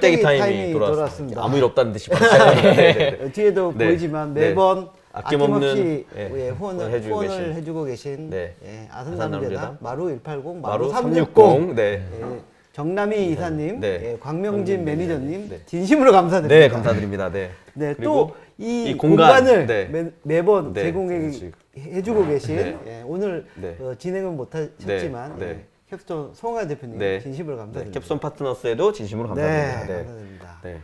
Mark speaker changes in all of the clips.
Speaker 1: 네, 깔때기 타임이, 돌아왔습니다. 아무 일 없다는 듯이 말했어요. 네, 네, 네.
Speaker 2: 어, 뒤에도
Speaker 1: 네.
Speaker 2: 보이지만
Speaker 1: 네.
Speaker 2: 매번
Speaker 1: 아낌없는,
Speaker 2: 아낌없이
Speaker 1: 예,
Speaker 2: 예, 후원을,
Speaker 1: 후원을 해주고
Speaker 2: 후원을
Speaker 1: 계신.
Speaker 2: 해주고 계신
Speaker 1: 네.
Speaker 2: 예,
Speaker 1: 아산남대답
Speaker 2: 마루 180 마루
Speaker 1: 마루
Speaker 2: 360
Speaker 1: 360. 네.
Speaker 2: 예, 정남희 이사님,
Speaker 1: 네.
Speaker 2: 예, 광명진 매니저님
Speaker 1: 네.
Speaker 2: 진심으로 감사드립니다.
Speaker 1: 네, 감사드립니다. 네.
Speaker 2: 네,
Speaker 1: 그리고
Speaker 2: 또 이
Speaker 1: 이 공간,
Speaker 2: 공간 을
Speaker 1: 네.
Speaker 2: 매, 매번
Speaker 1: 네,
Speaker 2: 제공해
Speaker 1: 그렇지.
Speaker 2: 해주고 계신
Speaker 1: 네.
Speaker 2: 예, 오늘
Speaker 1: 네.
Speaker 2: 어, 진행은 못 하셨지만
Speaker 1: 네,
Speaker 2: 예,
Speaker 1: 네.
Speaker 2: 캡스톤 송하 대표님
Speaker 1: 네.
Speaker 2: 진심으로
Speaker 1: 네,
Speaker 2: 감사드립니다.
Speaker 1: 캡손 파트너스에도 진심으로
Speaker 2: 네,
Speaker 1: 감사드립니다. 네.
Speaker 2: 감사드립니다.
Speaker 1: 네.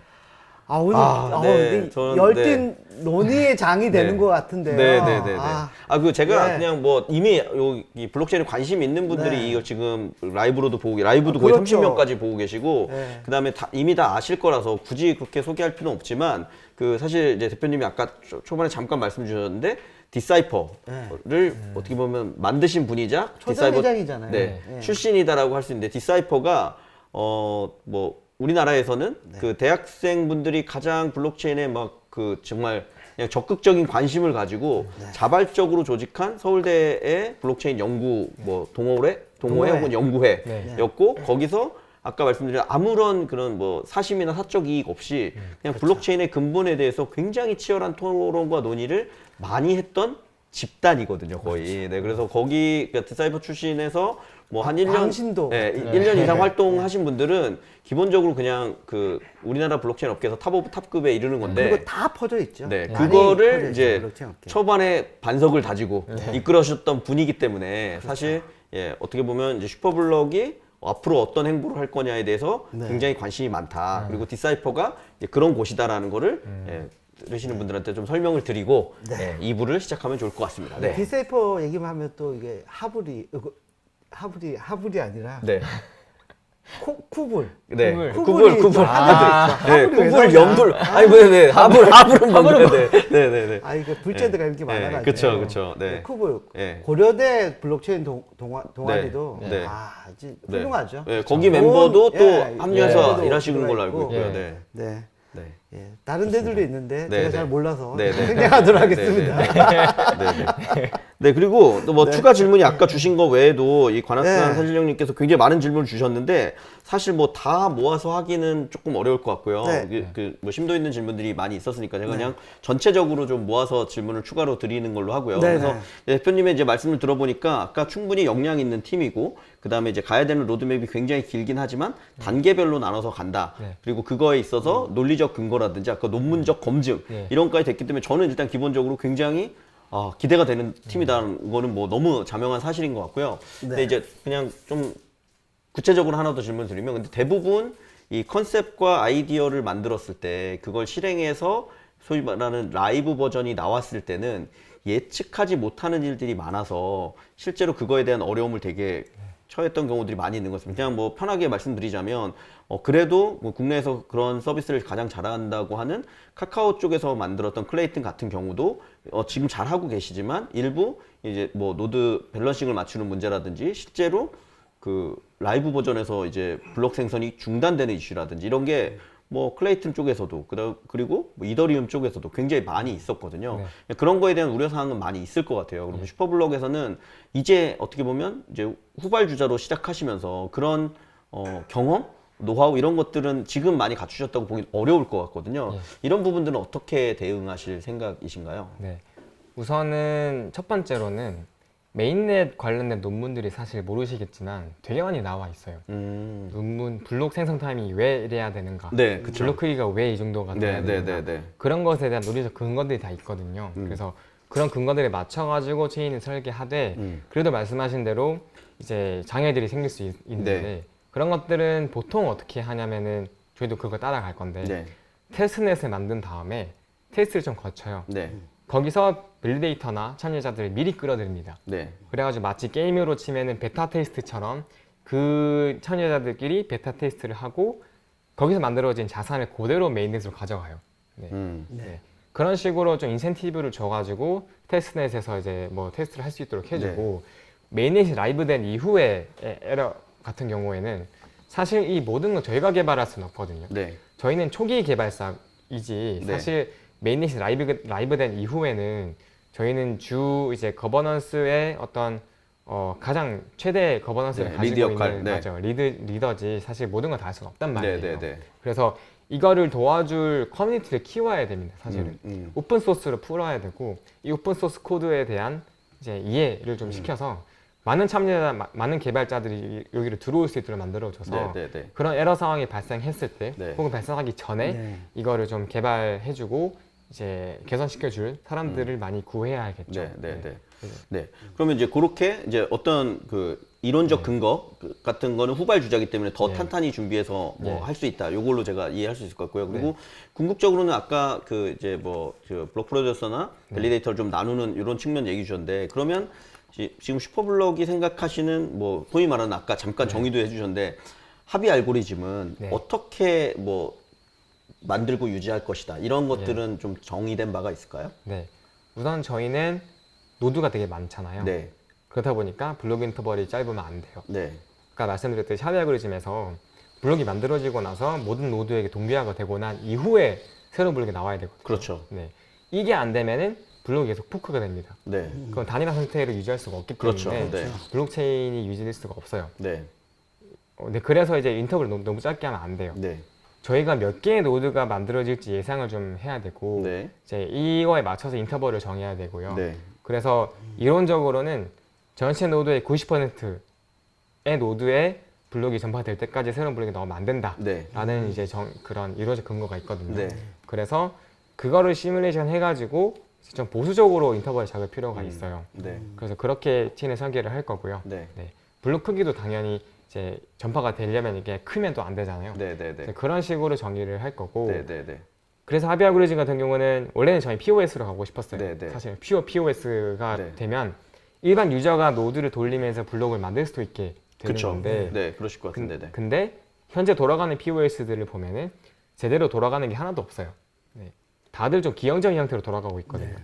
Speaker 2: 아 오늘
Speaker 1: 아,
Speaker 2: 아,
Speaker 1: 네. 저는,
Speaker 2: 열띤 논의의 장이 되는
Speaker 1: 네.
Speaker 2: 것 같은데요.
Speaker 1: 네, 네, 네, 네.
Speaker 2: 아,
Speaker 1: 아, 그 제가
Speaker 2: 네.
Speaker 1: 그냥 뭐 이미 여기 블록체인에 관심 있는 분들이
Speaker 2: 네.
Speaker 1: 이거 지금 라이브로도 보고 라이브도
Speaker 2: 아,
Speaker 1: 거의
Speaker 2: 그렇죠.
Speaker 1: 30명까지 보고 계시고
Speaker 2: 네.
Speaker 1: 그다음에 다, 이미 다 아실 거라서 굳이 그렇게 소개할 필요는 없지만 그 사실 이제 대표님이 아까 초- 초반에 잠깐 말씀 주셨는데 디사이퍼를 어떻게 보면 만드신 분이자
Speaker 2: 네. 초정회장이잖아요.
Speaker 1: 네,
Speaker 2: 네.
Speaker 1: 출신이다라고 할 수 있는데 디사이퍼가 어 뭐 우리나라에서는
Speaker 2: 네.
Speaker 1: 그 대학생분들이 가장 블록체인에 막 그 정말 그냥 적극적인 관심을 가지고
Speaker 2: 네.
Speaker 1: 자발적으로 조직한 서울대의 블록체인 연구 뭐 동호회 동호회
Speaker 2: 동호회.
Speaker 1: 혹은 연구회였고 거기서 아까 말씀드린 아무런 그런 뭐 사심이나 사적 이익 없이 그냥 블록체인의 근본에 대해서 굉장히 치열한 토론과 논의를 많이 했던 집단이거든요, 거의. 네, 그래서 거기 그 디사이버 출신에서 뭐한일년
Speaker 2: 광신도.
Speaker 1: 네, 1년 이상 활동하신 분들은 기본적으로 그냥 그 우리나라 블록체인 업계에서 탑 오브 탑급에 이르는 건데
Speaker 2: 그리고 다 퍼져 있죠.
Speaker 1: 네,
Speaker 2: 많이 퍼져
Speaker 1: 그거를
Speaker 2: 있죠,
Speaker 1: 이제
Speaker 2: 블록체인 업계.
Speaker 1: 초반에 반석을 다지고 이끌어주셨던 분이기 때문에 사실 예, 어떻게 보면 이제 슈퍼블럭이 앞으로 어떤 행보를 할 거냐에 대해서
Speaker 2: 네.
Speaker 1: 굉장히 관심이 많다. 그리고 디사이퍼가 이제 그런 곳이다라는 거를 예, 들으시는 분들한테 좀 설명을 드리고
Speaker 2: 네.
Speaker 1: 예, 2부를 시작하면 좋을 것 같습니다.
Speaker 2: 네.
Speaker 1: 네.
Speaker 2: 디세이퍼 얘기만 하면 또 이게 그, 하블이 하블이 아니라
Speaker 1: 네.
Speaker 2: 코, 쿠블.
Speaker 1: 네.
Speaker 3: 쿠블.
Speaker 1: 쿠블, 쿠블.
Speaker 2: 하나
Speaker 1: 네,
Speaker 2: 하블이 왜
Speaker 1: 쿠블,
Speaker 2: 나오냐?
Speaker 1: 영불. 아니, 뭐, 네. 하블, 하블은 뭔데? 네. 네, 네, 네.
Speaker 2: 아 이게 불제도가 이렇게 많아가지고.
Speaker 1: 그쵸, 그쵸. 네.
Speaker 2: 쿠블.
Speaker 1: 네.
Speaker 2: 고려대 블록체인 동, 동아, 동아리도
Speaker 1: 네. 네.
Speaker 2: 아, 아주
Speaker 1: 네.
Speaker 2: 훌륭하죠.
Speaker 1: 네, 거기 멤버도 또
Speaker 2: 예,
Speaker 1: 합류해서
Speaker 2: 예.
Speaker 1: 일하시는 걸로 알고
Speaker 2: 들어가
Speaker 1: 있고요.
Speaker 2: 있고.
Speaker 1: 네.
Speaker 2: 네.
Speaker 1: 네.
Speaker 2: 예. 다른 데들도 있는데
Speaker 1: 네,
Speaker 2: 제가
Speaker 1: 네.
Speaker 2: 잘 몰라서
Speaker 1: 네, 네.
Speaker 2: 생략하도록
Speaker 1: 네,
Speaker 2: 하겠습니다.
Speaker 1: 네, 네. 네, 네. 네, 그리고 또 뭐 추가 질문이 아까 주신 거 외에도 이 관악산
Speaker 2: 네.
Speaker 1: 사실령님께서 굉장히 많은 질문을 주셨는데 사실 뭐 다 모아서 하기는 조금 어려울 것 같고요.
Speaker 2: 네.
Speaker 1: 그, 뭐 심도 있는 질문들이 많이 있었으니까 제가 그냥 전체적으로 좀 모아서 질문을 추가로 드리는 걸로 하고요.
Speaker 2: 네,
Speaker 1: 그래서
Speaker 2: 네.
Speaker 1: 대표님의 이제 말씀을 들어보니까 아까 충분히 역량 있는 팀이고 그 다음에 이제 가야 되는 로드맵이 굉장히 길긴 하지만 단계별로 나눠서 간다.
Speaker 3: 네.
Speaker 1: 그리고 그거에 있어서 논리적 근거라든지 아까 논문적 검증
Speaker 3: 네.
Speaker 1: 이런 것까지 됐기 때문에 저는 일단 기본적으로 굉장히 아, 기대가 되는 팀이다는 거는 뭐 너무 자명한 사실인 것 같고요. 근데
Speaker 2: 네.
Speaker 1: 이제 그냥 좀 구체적으로 하나 더 질문 드리면 근데 대부분 이 컨셉과 아이디어를 만들었을 때 그걸 실행해서 소위 말하는 라이브 버전이 나왔을 때는 예측하지 못하는 일들이 많아서 실제로 그거에 대한 어려움을 되게 처했던 경우들이 많이 있는 것 같습니다. 그냥 뭐 편하게 말씀드리자면 어 그래도 뭐 국내에서 그런 서비스를 가장 잘한다고 하는 카카오 쪽에서 만들었던 클레이튼 같은 경우도 어 지금 잘 하고 계시지만 일부 이제 뭐 노드 밸런싱을 맞추는 문제라든지 실제로 그 라이브 버전에서 이제 블록 생성이 중단되는 이슈라든지 이런 게 뭐 클레이튼 쪽에서도 그다- 그리고 뭐 이더리움 쪽에서도 굉장히 많이 있었거든요. 그런 거에 대한 우려 사항은 많이 있을 것 같아요. 그리고 슈퍼블록에서는 이제 어떻게 보면 이제 후발주자로 시작하시면서 그런 어, 경험, 노하우 이런 것들은 지금 많이 갖추셨다고 보기 어려울 것 같거든요. 이런 부분들은 어떻게 대응하실 생각이신가요?
Speaker 3: 네. 우선은 첫 번째로는 메인넷 관련된 논문들이 사실 모르시겠지만 되게 많이 나와 있어요.
Speaker 1: 음,
Speaker 3: 논문 블록 생성 타임이 왜 이래야 되는가?
Speaker 1: 네, 그쵸.
Speaker 3: 블록 크기가 왜 이 정도가
Speaker 1: 네,
Speaker 3: 돼야
Speaker 1: 네,
Speaker 3: 되는가?
Speaker 1: 네, 네.
Speaker 3: 그런 것에 대한 논리적 근거들이 다 있거든요.
Speaker 1: 음.
Speaker 3: 그래서 그런 근거들에 맞춰가지고 체인을 설계하되
Speaker 1: 음.
Speaker 3: 그래도 말씀하신 대로 이제 장애들이 생길 수 있, 는데
Speaker 1: 네.
Speaker 3: 그런 것들은 보통 어떻게 하냐면은 저희도 그거 따라갈 건데
Speaker 1: 네,
Speaker 3: 테스트넷을 만든 다음에 테스트를 좀 거쳐요.
Speaker 1: 네,
Speaker 3: 거기서 밸리데이터나 참여자들을 미리 끌어들입니다.
Speaker 1: 네,
Speaker 3: 그래가지고 마치 게임으로 치면은 베타 테스트처럼 그 참여자들끼리 베타 테스트를 하고 거기서 만들어진 자산을 그대로 메인넷으로 가져가요. 네.
Speaker 1: 음,
Speaker 3: 네. 그런 식으로 좀 인센티브를 줘가지고 테스트넷에서 이제 뭐 테스트를 할 수 있도록 해주고 메인넷이 라이브된 이후에 에- 에러 같은 경우에는 사실 이 모든 걸 저희가 개발할 수는 없거든요.
Speaker 1: 네,
Speaker 3: 저희는 초기 개발사이지
Speaker 1: 네.
Speaker 3: 사실 메인넷이 라이브 라이브된 이후에는 저희는 주 이제 거버넌스의 어떤 어, 가장 최대 거버넌스를
Speaker 1: 네,
Speaker 3: 가지고
Speaker 1: 리드 역할,
Speaker 3: 있는
Speaker 1: 네.
Speaker 3: 맞죠. 리드 리더지 사실 모든 걸 다 할 수는 없단 말이에요.
Speaker 1: 네, 네, 네.
Speaker 3: 그래서 이거를 도와줄 커뮤니티를 키워야 됩니다. 사실은
Speaker 1: 음, 음.
Speaker 3: 오픈 소스로 풀어야 되고 이 오픈 소스 코드에 대한 이제 이해를
Speaker 1: 음.
Speaker 3: 좀 시켜서 많은 참여자, 마- 많은 개발자들이 여기를 들어올 수 있도록 만들어줘서
Speaker 1: 네, 네, 네.
Speaker 3: 그런 에러 상황이 발생했을 때
Speaker 1: 네.
Speaker 3: 혹은 발생하기 전에
Speaker 2: 네.
Speaker 3: 이거를 좀 개발해주고 이제 개선시켜 줄 사람들을 많이 구해야겠죠.
Speaker 1: 네, 네, 네.
Speaker 3: 그래서-
Speaker 1: 네. 그러면 이제 그렇게 이제 어떤 그 이론적 근거 그 같은 거는 후발 주자기 때문에 더
Speaker 3: 네.
Speaker 1: 탄탄히 준비해서 뭐
Speaker 3: 네.
Speaker 1: 할 수 있다. 요걸로 제가 이해할 수 있을 것 같고요. 그리고 궁극적으로는 아까 그 이제 뭐그 블록 프로듀서나
Speaker 3: 네.
Speaker 1: 밸리데이터를 좀 나누는 이런 측면 얘기 주셨는데 그러면 지- 지금 슈퍼블럭이 생각하시는 뭐 소위 말하는 아까 잠깐 정의도 해주셨는데 합의 알고리즘은
Speaker 3: 네.
Speaker 1: 어떻게 뭐 만들고 유지할 것이다. 이런 것들은 좀 정의된 바가 있을까요?
Speaker 3: 네. 우선 저희는 노드가 되게 많잖아요.
Speaker 1: 네.
Speaker 3: 그렇다 보니까 블록 인터벌이 짧으면 안 돼요.
Speaker 1: 네.
Speaker 3: 아까 말씀드렸듯이 샤드 알고리즘에서 블록이 만들어지고 나서 모든 노드에게 동기화가 되고 난 이후에 새로운 블록이 나와야 되거든요.
Speaker 1: 그렇죠.
Speaker 3: 네. 이게 안 되면은 블록이 계속 포크가 됩니다.
Speaker 1: 네.
Speaker 3: 그건 단일화 상태를 유지할 수가 없기 때문에
Speaker 1: 그렇죠. 네.
Speaker 3: 블록체인이 유지될 수가 없어요.
Speaker 1: 네.
Speaker 3: 어, 네, 그래서 이제 인터벌 너무, 너무 짧게 하면 안 돼요.
Speaker 1: 네.
Speaker 3: 저희가 몇 개의 노드가 만들어질지 예상을 좀 해야 되고
Speaker 1: 네.
Speaker 3: 이제 이거에 맞춰서 인터벌을 정해야 되고요.
Speaker 1: 네.
Speaker 3: 그래서 이론적으로는 전체 노드의 90%의 노드에 블록이 전파될 때까지 새로운 블록이 나오면 안 된다.
Speaker 1: 네.
Speaker 3: 라는 이제 정, 그런 이론적 근거가 있거든요.
Speaker 1: 네.
Speaker 3: 그래서 그거를 시뮬레이션 해가지고 좀 보수적으로 인터벌을 잡을 필요가
Speaker 1: 음.
Speaker 3: 있어요.
Speaker 1: 네.
Speaker 3: 그래서 그렇게 티는 설계를 할 거고요.
Speaker 1: 네.
Speaker 3: 네. 블록 크기도 당연히 이제 전파가 되려면 이게 크면 또 안 되잖아요.
Speaker 1: 네. 네. 네.
Speaker 3: 그런 식으로 정의를 할 거고
Speaker 1: 네. 네. 네.
Speaker 3: 그래서 합의 알고리즘 같은 경우는 원래는 저희 POS로 가고 싶었어요.
Speaker 1: 네, 네.
Speaker 3: 사실 퓨어 POS가
Speaker 1: 네.
Speaker 3: 되면 일반 유저가 노드를 돌리면서 블록을 만들 수도 있게 되는
Speaker 1: 그렇죠.
Speaker 3: 건데
Speaker 1: 네. 그러실 것 같은데. 네.
Speaker 3: 근데 현재 돌아가는 POS들을 보면은 제대로 돌아가는 게 하나도 없어요. 네. 다들 좀 기형적인 형태로 돌아가고 있거든요.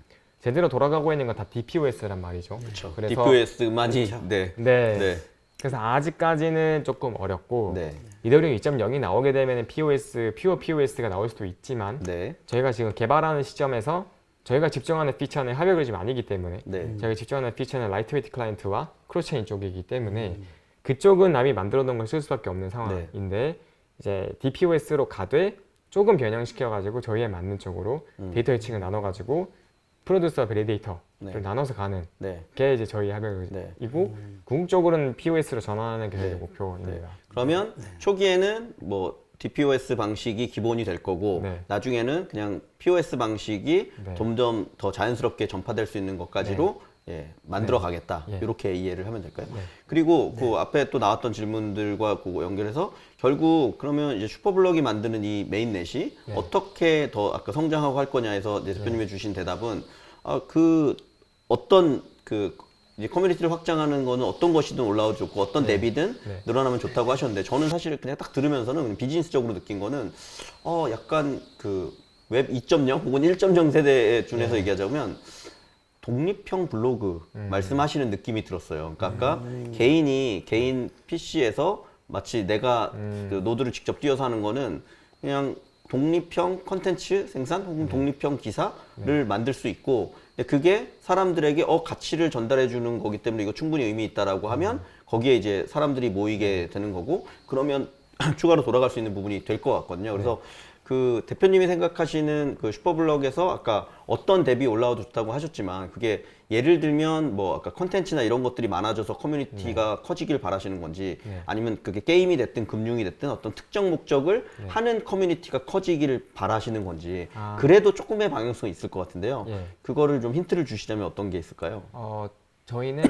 Speaker 3: 제대로 돌아가고 있는 건 다 DPoS란 말이죠.
Speaker 1: 그렇죠.
Speaker 3: 그래서
Speaker 1: DPoS만이. 네.
Speaker 3: 네.
Speaker 1: 네.
Speaker 3: 그래서 아직까지는 조금 어렵고
Speaker 1: 네.
Speaker 3: 이더리움 2.0이 나오게 되면 POS, 퓨어 POS가 나올 수도 있지만
Speaker 1: 네.
Speaker 3: 저희가 지금 개발하는 시점에서 저희가 집중하는 피처는 알고리즘 아니기 때문에
Speaker 1: 네.
Speaker 3: 저희가 집중하는 피처는 라이트웨이트 클라이언트와 크로스체인 쪽이기 때문에
Speaker 1: 음.
Speaker 3: 그쪽은 남이 만들어 놓은 걸 쓸 수밖에 없는
Speaker 1: 네.
Speaker 3: 상황인데 이제 DPoS로 가되 조금 변형시켜 가지고 저희에 맞는 쪽으로
Speaker 1: 음.
Speaker 3: 데이터 해칭을 나눠 가지고 프로듀서 베리데이터를
Speaker 1: 네.
Speaker 3: 나눠서 가는
Speaker 1: 네.
Speaker 3: 게 이제 저희 합의
Speaker 1: 네.
Speaker 3: 알고리즘이고 궁극적으로는 POS로 전환하는 게 저희
Speaker 1: 네.
Speaker 3: 목표입니다.
Speaker 1: 그러면 초기에는 뭐 DPoS 방식이 기본이 될 거고
Speaker 3: 네.
Speaker 1: 나중에는 그냥 POS 방식이
Speaker 3: 네.
Speaker 1: 점점 더 자연스럽게 전파될 수 있는 것까지로 예, 만들어 가겠다.
Speaker 3: 예.
Speaker 1: 이렇게 이해를 하면 될까요?
Speaker 3: 네.
Speaker 1: 그리고 그 앞에 또 나왔던 질문들과 그 연결해서 결국 그러면 이제 슈퍼블럭이 만드는 이 메인넷이
Speaker 3: 네.
Speaker 1: 어떻게 더 아까 성장하고 할 거냐 해서 대표님이 주신 대답은 아, 그 어떤 그 이제 커뮤니티를 확장하는 거는 어떤 것이든 올라와도 좋고 어떤 앱이든
Speaker 3: 네.
Speaker 1: 늘어나면 좋다고 하셨는데 저는 사실 그냥 딱 들으면서는 그냥 비즈니스적으로 느낀 거는 어 약간 그 웹 2.0 혹은 1.0 세대에 준해서 얘기하자면 독립형 블로그 말씀하시는 느낌이 들었어요. 그러니까 아까 개인이 개인 PC에서 마치 내가 그 노드를 직접 띄워서 하는 거는 그냥 독립형 컨텐츠 생산 혹은 독립형 기사를 만들 수 있고 근데 그게 사람들에게 어 가치를 전달해 주는 거기 때문에 이거 충분히 의미 있다라고 하면 거기에 이제 사람들이 모이게 되는 거고 그러면 추가로 돌아갈 수 있는 부분이 될 것 같거든요. 그래서 그 대표님이 생각하시는 그 슈퍼블럭에서 아까 어떤 덱이 올라와도 좋다고 하셨지만 그게 예를 들면 뭐 아까 컨텐츠나 이런 것들이 많아져서 커뮤니티가 커지길 바라시는 건지
Speaker 3: 네.
Speaker 1: 아니면 그게 게임이 됐든 금융이 됐든 어떤 특정 목적을 하는 커뮤니티가 커지기를 바라시는 건지
Speaker 3: 아.
Speaker 1: 그래도 조금의 방향성이 있을 것 같은데요.
Speaker 3: 예.
Speaker 1: 그거를 좀 힌트를 주시자면 어떤 게 있을까요?
Speaker 3: 어, 저희는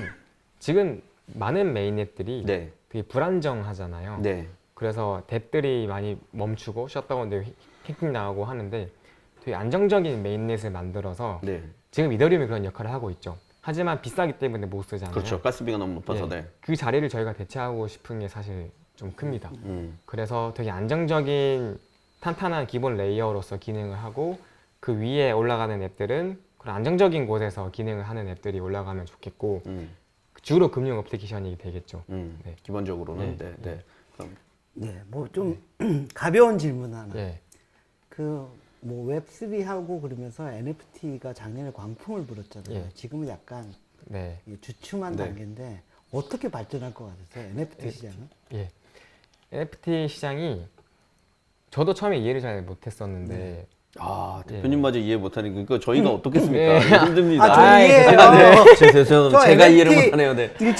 Speaker 3: 지금 많은 메인넷들이
Speaker 1: 네.
Speaker 3: 되게 불안정하잖아요.
Speaker 1: 네.
Speaker 3: 그래서 뎁들이 많이 멈추고 셧다운되고 해킹 나가고 하는데 되게 안정적인 메인넷을 만들어서
Speaker 1: 네.
Speaker 3: 지금 이더리움이 그런 역할을 하고 있죠. 하지만 비싸기 때문에 못 쓰잖아요.
Speaker 1: 그렇죠. 가스비가 너무 높아서
Speaker 3: 예,
Speaker 1: 네.
Speaker 3: 그 자리를 저희가 대체하고 싶은 게 사실 좀 큽니다.
Speaker 1: 음.
Speaker 3: 그래서 되게 안정적인 탄탄한 기본 레이어로서 기능을 하고 그 위에 올라가는 앱들은 그런 안정적인 곳에서 기능을 하는 앱들이 올라가면 좋겠고
Speaker 1: 음.
Speaker 3: 주로 금융 어플리케이션이 되겠죠.
Speaker 1: 음.
Speaker 3: 네.
Speaker 1: 기본적으로는 네.
Speaker 3: 네.
Speaker 1: 네. 그럼
Speaker 2: 네, 뭐 좀 가벼운 질문 하나.
Speaker 3: 예.
Speaker 2: 그 뭐 웹3 하고 그러면서 NFT가 작년에 광풍을 불었잖아요.
Speaker 3: 예.
Speaker 2: 지금은 약간
Speaker 3: 네.
Speaker 2: 이 주춤한
Speaker 1: 네.
Speaker 2: 단계인데 어떻게 발전할 것 같아요? NFT 시장은?
Speaker 3: 예. NFT 시장이 저도 처음에 이해를 잘 못했었는데
Speaker 1: 아
Speaker 3: 예.
Speaker 1: 대표님마저 이해 못하니 그거 저희가
Speaker 3: 예.
Speaker 1: 어떻겠습니까? 힘듭니다.
Speaker 2: 아, 저
Speaker 3: 아이,
Speaker 2: 이해해요.
Speaker 1: 아, 네. 제- 죄송합니다.
Speaker 2: 저
Speaker 1: 제가
Speaker 2: NFT
Speaker 1: 이해를 못하네요. 네.
Speaker 2: 1.1리터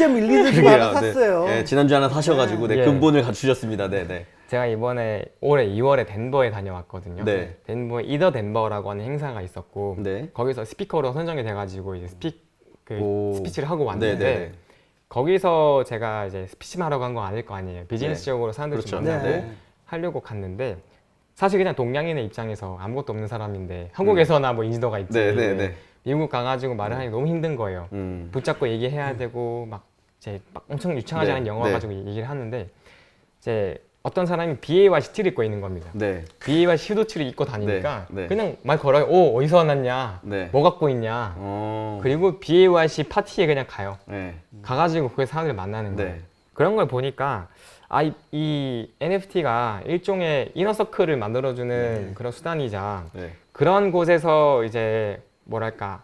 Speaker 2: 좀
Speaker 1: 그러게요.
Speaker 2: 하나 샀어요.
Speaker 1: 네. 네, 지난주 하나 사셔가지고 네,
Speaker 3: 예.
Speaker 1: 근본을 갖추셨습니다. 네, 네.
Speaker 3: 제가 이번에 올해 2월에 덴버에 다녀왔거든요.
Speaker 1: 네.
Speaker 3: 덴버에 이더 덴버라고 하는 행사가 있었고
Speaker 1: 네.
Speaker 3: 거기서 스피커로 선정이 돼가지고 이제 스피 그
Speaker 1: 오.
Speaker 3: 스피치를 하고
Speaker 1: 네,
Speaker 3: 왔는데
Speaker 1: 네.
Speaker 3: 거기서 제가 이제 스피치만 하러 간건 아닐 거 아니에요. 비즈니스적으로 사람들 좀
Speaker 1: 그렇죠.
Speaker 3: 만나고
Speaker 2: 네.
Speaker 3: 하려고 갔는데 사실 그냥 동양인의 입장에서 아무것도 없는 사람인데 한국에서나 뭐 인지도가 있지
Speaker 1: 네, 네, 네.
Speaker 3: 미국 가가지고 말을 하기 너무 힘든 거예요.
Speaker 1: 음.
Speaker 3: 붙잡고 얘기해야 되고 막막 엄청 유창하지
Speaker 1: 네,
Speaker 3: 않은 영어
Speaker 1: 네.
Speaker 3: 가지고 얘기를 하는데 이제 어떤 사람이 BA와 CT를 입고 있는 겁니다.
Speaker 1: 네.
Speaker 3: BA와 시도치를 입고 다니니까
Speaker 1: 네, 네.
Speaker 3: 그냥 말 걸어요. 오 어디서 났냐?
Speaker 1: 네.
Speaker 3: 뭐 갖고 있냐?
Speaker 1: 어.
Speaker 3: 그리고 BAYC 파티에 그냥 가요.
Speaker 1: 네.
Speaker 3: 가가지고 거기 사람들 만나는 거예요.
Speaker 1: 네.
Speaker 3: 그런 걸 보니까 아, 이, 이 NFT가 일종의 이너서클을 만들어주는 그런 수단이자
Speaker 1: 네.
Speaker 3: 그런 곳에서 이제 뭐랄까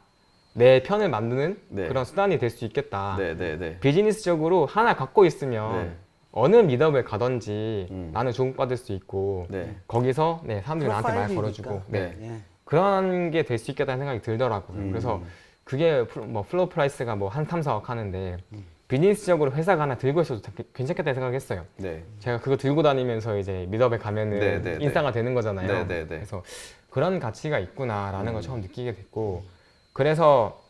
Speaker 3: 내 편을 만드는
Speaker 1: 네.
Speaker 3: 그런 수단이 될 수 있겠다.
Speaker 1: 네, 네, 네.
Speaker 3: 비즈니스적으로 하나 갖고 있으면
Speaker 1: 네.
Speaker 3: 어느 미덕을 가든지
Speaker 1: 음.
Speaker 3: 나는 주목받을 수 있고
Speaker 1: 네.
Speaker 3: 거기서 네, 사람들이 나한테 말. 걸어주고
Speaker 1: 네.
Speaker 3: 네.
Speaker 2: 예.
Speaker 3: 그런 게 될 수 있겠다는 생각이 들더라고요.
Speaker 1: 음.
Speaker 3: 그래서 그게 플- 뭐 플로우 프라이스가 뭐한 3, 4억 하는데
Speaker 1: 음.
Speaker 3: 비즈니스적으로 회사가 하나 들고 있어도 되- 괜찮겠다 생각했어요.
Speaker 1: 네.
Speaker 3: 제가 그거 들고 다니면서 이제 미덕에 가면은
Speaker 1: 네, 네, 네.
Speaker 3: 인싸가 되는 거잖아요.
Speaker 1: 네, 네, 네.
Speaker 3: 그래서 그런 가치가 있구나라는
Speaker 1: 음.
Speaker 3: 걸 처음 느끼게 됐고 그래서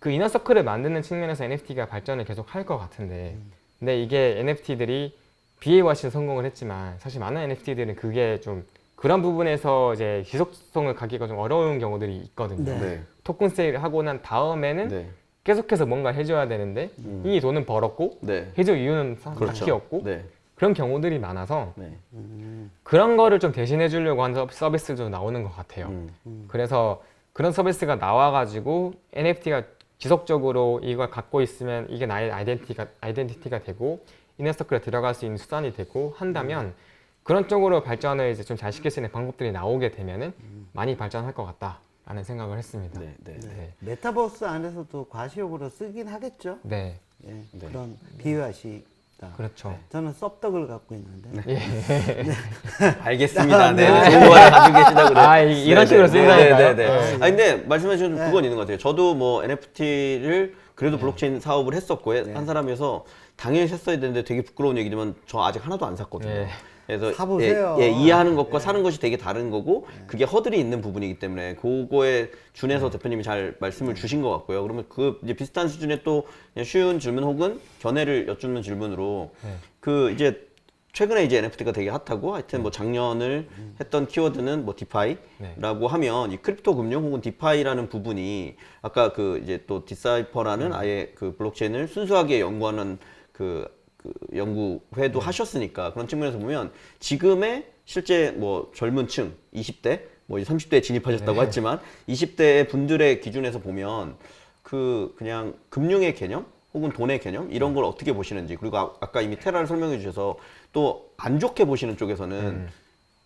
Speaker 3: 그 이너서클을 만드는 측면에서 NFT가 발전을 계속 할 것 같은데
Speaker 1: 음.
Speaker 3: 근데 이게 NFT들이 BA와시 성공을 했지만 사실 많은 NFT들은 그게 좀 그런 부분에서 이제 지속성을 가기가 좀 어려운 경우들이 있거든요.
Speaker 2: 네.
Speaker 1: 네.
Speaker 3: 토큰 세일을 하고 난 다음에는
Speaker 1: 네.
Speaker 3: 계속해서 뭔가 해줘야 되는데
Speaker 1: 음.
Speaker 3: 이 돈은 벌었고
Speaker 1: 네.
Speaker 3: 해줄 이유는 사-
Speaker 1: 그렇죠.
Speaker 3: 딱히 없고
Speaker 1: 네.
Speaker 3: 그런 경우들이 많아서
Speaker 1: 네.
Speaker 2: 음,
Speaker 3: 그런 거를 좀 대신해 주려고 하는 서비스도 나오는 것 같아요.
Speaker 1: 음.
Speaker 3: 그래서 그런 서비스가 나와가지고 NFT가 지속적으로 이걸 갖고 있으면 이게 나의 아이덴티티가, 아이덴티티가 되고 이너서클에 들어갈 수 있는 수단이 되고 한다면 그런 쪽으로 발전을 이제 좀 잘 시킬 수 있는 방법들이 나오게 되면은 많이 발전할 것 같다라는 생각을 했습니다.
Speaker 1: 네. 네. 네.
Speaker 3: 네.
Speaker 2: 메타버스 안에서도 과시욕으로 쓰긴 하겠죠.
Speaker 3: 네.
Speaker 2: 예.
Speaker 1: 네.
Speaker 2: 그런 비유하시 다.
Speaker 3: 그렇죠.
Speaker 2: 저는 섭덕을 갖고 있는데
Speaker 3: 예.
Speaker 1: 알겠습니다. 네.
Speaker 2: 네.
Speaker 1: 좋은 말을 가지고 계시다고 그래요.
Speaker 3: 아, 이- 이런 식으로
Speaker 1: 네,
Speaker 3: 쓰인다니까요?
Speaker 1: 네, 네, 네.
Speaker 3: 네.
Speaker 1: 아 근데 말씀해 주신
Speaker 2: 네.
Speaker 1: 그건 있는 것 같아요. 저도 뭐 NFT를 그래도 블록체인 사업을 했었고 한 사람이어서 당연히 샀어야 되는데 되게 부끄러운 얘기지만 저 아직 하나도 안 샀거든요.
Speaker 3: 네.
Speaker 1: 그래서
Speaker 2: 사보세요.
Speaker 1: 예, 예, 이해하는 것과 사는 것이 되게 다른 거고 그게 허들이 있는 부분이기 때문에 그거에 준해서 대표님이 잘 말씀을 주신 것 같고요. 그러면 그 이제 비슷한 수준의 또 그냥 쉬운 질문 혹은 견해를 여쭙는 질문으로
Speaker 3: 네.
Speaker 1: 그 이제 최근에 이제 NFT가 되게 핫하고 하여튼 뭐 작년을 했던 키워드는 뭐 디파이라고 하면 이 크립토 금융 혹은 디파이라는 부분이 아까 그 이제 또 디사이퍼라는 아예 그 블록체인을 순수하게 연구하는 그, 그 연구회도 하셨으니까 그런 측면에서 보면 지금의 실제 뭐 젊은 층 20대 뭐 이제 30대에 진입하셨다고 했지만 20대 분들의 기준에서 보면 그 그냥 금융의 개념 혹은 돈의 개념 이런 걸 어떻게 보시는지 그리고 아, 아까 이미 테라를 설명해 주셔서 또 안 좋게 보시는 쪽에서는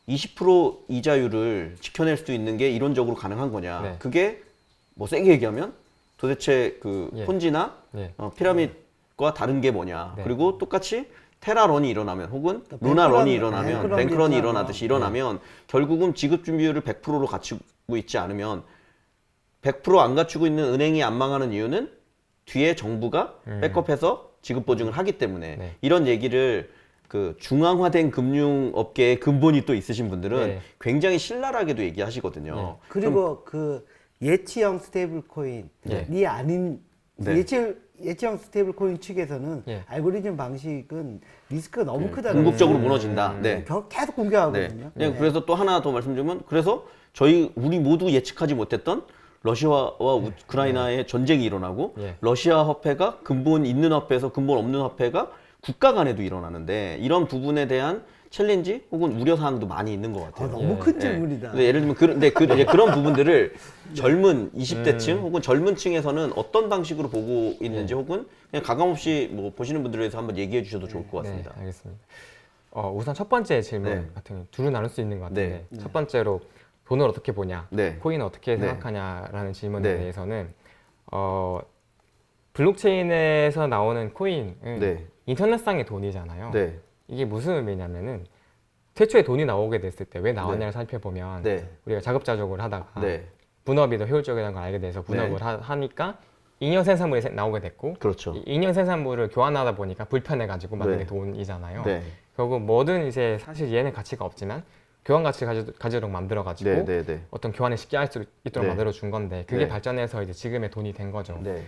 Speaker 1: 20% 이자율을 지켜낼 수 있는 게 이론적으로 가능한 거냐
Speaker 3: 네.
Speaker 1: 그게 뭐 세게 얘기하면 도대체 그
Speaker 3: 예.
Speaker 1: 폰지나
Speaker 3: 예.
Speaker 1: 어, 피라밋 과 다른 게 뭐냐
Speaker 3: 네.
Speaker 1: 그리고 똑같이 테라런이 일어나면 혹은
Speaker 2: 그러니까
Speaker 1: 루나런이 일어나면
Speaker 2: 뱅크런이.
Speaker 1: 일어나듯이 일어나면 결국은 지급 준비율을 100%로 갖추고 있지 않으면 100%안 갖추고 있는 은행이 안 망하는 이유는 뒤에 정부가 백업해서 지급 보증을 하기 때문에
Speaker 3: 네.
Speaker 1: 이런 얘기를 그 중앙화된 금융 업계의 근본이 또 있으신 분들은
Speaker 3: 네.
Speaker 1: 굉장히 신랄하게도 얘기하시거든요.
Speaker 3: 네.
Speaker 2: 그리고 그 예치형 스테이블 코인이
Speaker 3: 네.
Speaker 2: 아닌
Speaker 1: 네.
Speaker 2: 예치 예치형 스테이블 코인 측에서는
Speaker 3: 예.
Speaker 2: 알고리즘 방식은 리스크가 너무 크다.
Speaker 1: 궁극적으로 무너진다. 네.
Speaker 2: 계속 공개하거든요.
Speaker 1: 네. 그냥 그래서 또 하나 더 말씀드리면 그래서 저희 우리 모두 예측하지 못했던 러시아와 우크라이나의 전쟁이 일어나고
Speaker 3: 예.
Speaker 1: 러시아 화폐가 근본 있는 화폐에서 근본 없는 화폐가 국가 간에도 일어나는데 이런 부분에 대한 챌린지 혹은 우려 사항도 많이 있는 것
Speaker 2: 아,
Speaker 1: 같아요.
Speaker 2: 너무
Speaker 3: 예.
Speaker 2: 큰 질문이다.
Speaker 1: 근데 예를 들면 그런 네, 그, 그런 부분들을 젊은 20대층 혹은 젊은 층에서는 어떤 방식으로 보고 있는지 혹은 그냥 가감없이 뭐 보시는 분들에 대해서 한번 얘기해 주셔도 좋을 것 같습니다.
Speaker 3: 네, 알겠습니다. 어, 우선 첫 번째 질문
Speaker 1: 네.
Speaker 3: 같은 경우 둘로 나눌 수 있는 것 같은데
Speaker 1: 네.
Speaker 3: 첫 번째로 돈을 어떻게 보냐,
Speaker 1: 네.
Speaker 3: 코인을 어떻게
Speaker 1: 네.
Speaker 3: 생각하냐라는 질문에
Speaker 1: 네.
Speaker 3: 대해서는 어, 블록체인에서 나오는 코인은
Speaker 1: 네.
Speaker 3: 인터넷상의 돈이잖아요.
Speaker 1: 네.
Speaker 3: 이게 무슨 의미냐면은 최초에 돈이 나오게 됐을 때 왜 나왔냐를 살펴보면
Speaker 1: 네.
Speaker 3: 우리가 자급자족을 하다가
Speaker 1: 네.
Speaker 3: 분업이 더 효율적이라는 걸 알게 돼서 분업을
Speaker 1: 네.
Speaker 3: 하, 하니까 인형 생산물이 세- 나오게 됐고
Speaker 1: 그렇죠.
Speaker 3: 이 인형 생산물을 교환하다 보니까 불편해가지고 만든
Speaker 1: 네.
Speaker 3: 게 돈이잖아요.
Speaker 1: 네.
Speaker 3: 결국 뭐든 이제 사실 얘는 가치가 없지만 교환 가치를 가져, 가지도록 만들어가지고
Speaker 1: 네. 네. 네.
Speaker 3: 어떤 교환을 쉽게 할 수 있도록
Speaker 1: 네.
Speaker 3: 만들어 준 건데 그게
Speaker 1: 네.
Speaker 3: 발전해서 이제 지금의 돈이 된 거죠.
Speaker 1: 네.